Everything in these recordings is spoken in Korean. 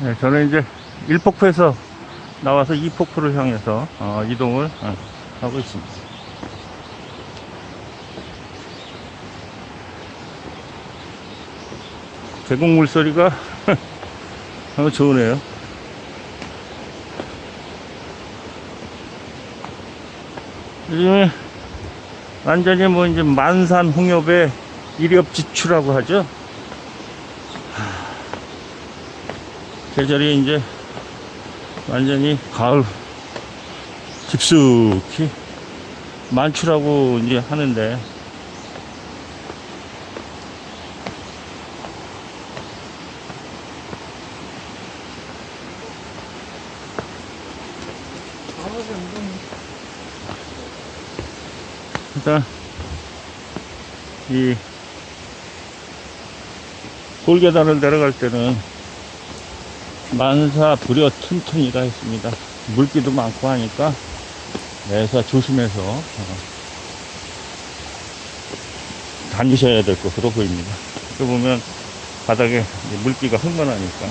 네, 저는 이제 1폭포에서 나와서 2폭포를 향해서 어, 이동을 어, 하고 있습니다. 계곡 물소리가 너무 좋으네요. 요즘에 완전히 뭐 이제 만산 홍엽의 일엽지추라고 하죠. 하, 계절이 이제 완전히 가을 깊숙이 만추라고 이제 하는데. 일단 이 돌계단을 내려갈 때는 만사 부려 튼튼이라 했습니다. 물기도 많고 하니까 매사 조심해서 어, 다니셔야 될 것으로 보입니다. 또 보면 바닥에 물기가 흥건하니까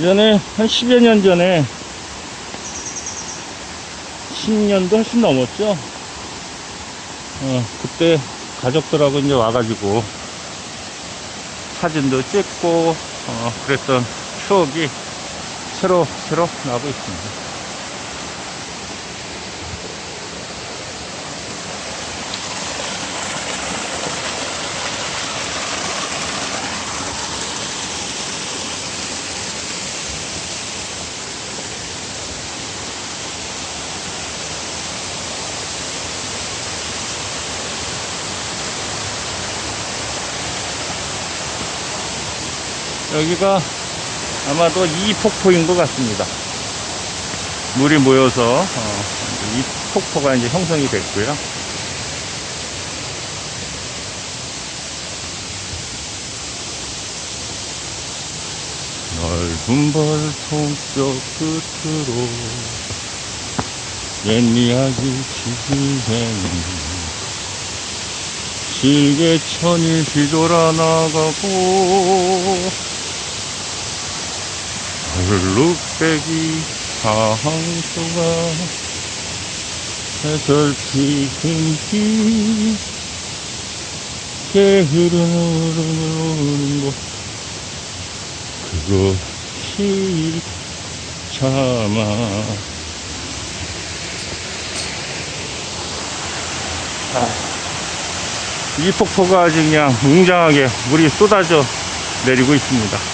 전에 한 10여 년 전에 10년도 훨씬 넘었죠. 어, 그때 가족들하고 이제 와가지고 사진도 찍고 어, 그랬던 추억이 새로 새로 나고 있습니다. 여기가 아마도 이 폭포인 것 같습니다. 물이 모여서 어, 이 폭포가 이제 형성이 됐고요. 넓은 벌통뼈 끝으로 옛 이야기 지지해는 길게 천이 뒤돌아 나가고 얼룩배기 상수가 해설피 흠기. 흐르는 곳 그것이 참아 이 폭포가 아주 그냥 웅장하게 물이 쏟아져 내리고 있습니다.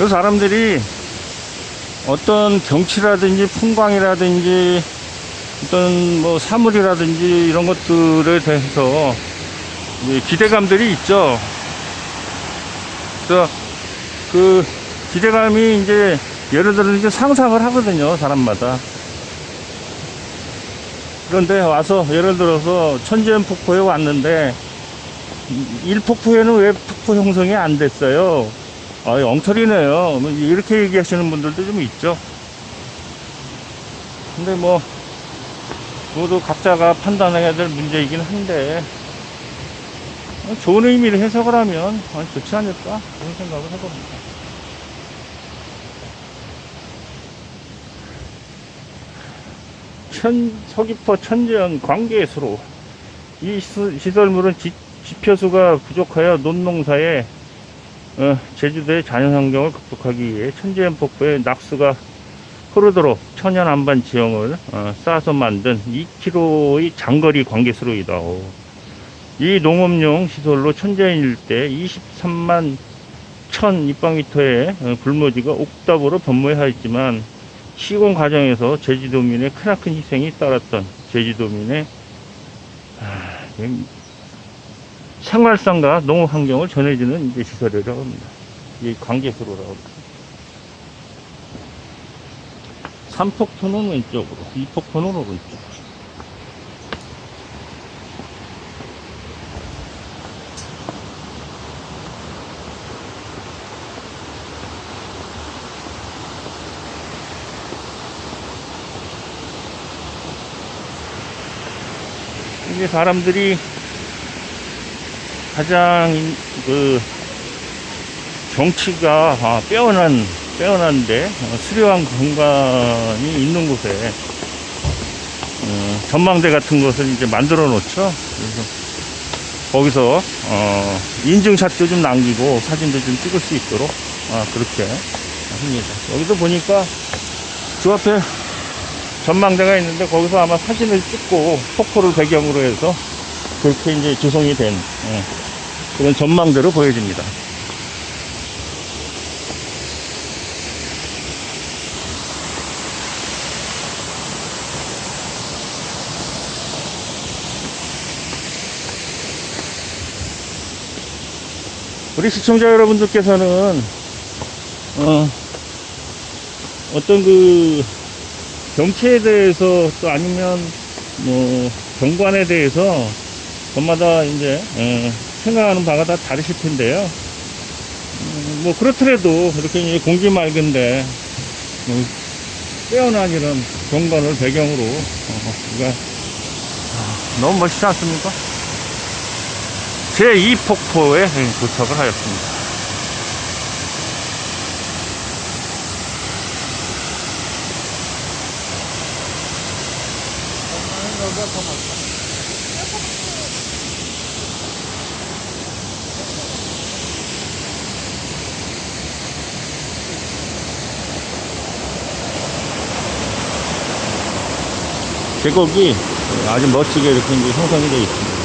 그 사람들이 어떤 경치라든지 풍광이라든지 어떤 뭐 사물이라든지 이런 것들에 대해서 기대감들이 있죠. 그래서 그 기대감이 이제 예를 들어 이제 상상을 하거든요 사람마다 그런데 와서 예를 들어서 천지연 폭포에 왔는데 1폭포에는 왜 폭포 형성이 안 됐어요 아 엉터리네요. 뭐 이렇게 얘기하시는 분들도 좀 있죠. 근데 뭐 모두 각자가 판단해야 될 문제이긴 한데 좋은 의미로 해석을 하면 아, 좋지 않을까? 그런 생각을 해봅니다. 천, 서귀포 천재현 관계수로. 이 시- 시설물은 지, 지표수가 부족하여 논농사에 어, 제주도의 자연환경을 극복하기 위해 천재현 폭포에 낙수가 흐르도록 천연 안반 지형을 어, 쌓아서 만든 2km의 장거리 관계수로 이다. 이 농업용 시설로 천재인 일대 23만 1000 입방미터의 어, 불모지가 옥답으로 변모하였지만 시공 과정에서 제주도민의 크나큰 희생이 따랐던 제주도민의 아, 이 생활상과 농업 환경을 전해주는 이제 시설이라고 합니다. 이 관계수로라고 합니다. 삼폭터는 왼쪽으로, 이폭터는 오른쪽. 이제 사람들이 가장 인- 그 경치가 아, 빼어난 빼어난데 어, 수려한 공간이 있는 곳에 어, 전망대 같은 것을 이제 만들어 놓죠. 그래서 거기서 어, 인증샷도 좀 남기고 사진도 좀 찍을 수 있도록 아, 그렇게 합니다. 여기도 보니까 저 앞에 전망대가 있는데 거기서 아마 사진을 찍고 폭포를 배경으로 해서 그렇게 이제 조성이 된 예, 그런 전망대로 보여집니다. 우리 시청자 여러분들께서는 어, 어떤 그 경치에 대해서 또 아니면 뭐 경관에 대해서 저마다 이제 어, 생각하는 바가 다 다르실 텐데요. 음, 뭐 그렇더라도 이렇게 공기 맑은데 뭐 빼어난 이런 경관을 배경으로 어, 우리가 아, 너무 멋있지 않습니까? 제2폭포에 도착을 하였습니다. 계곡이 아주 멋지게 이렇게 이제 형성이 되어 있습니다.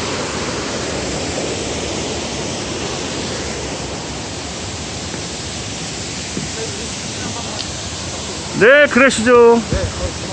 네, 그러시죠. 네,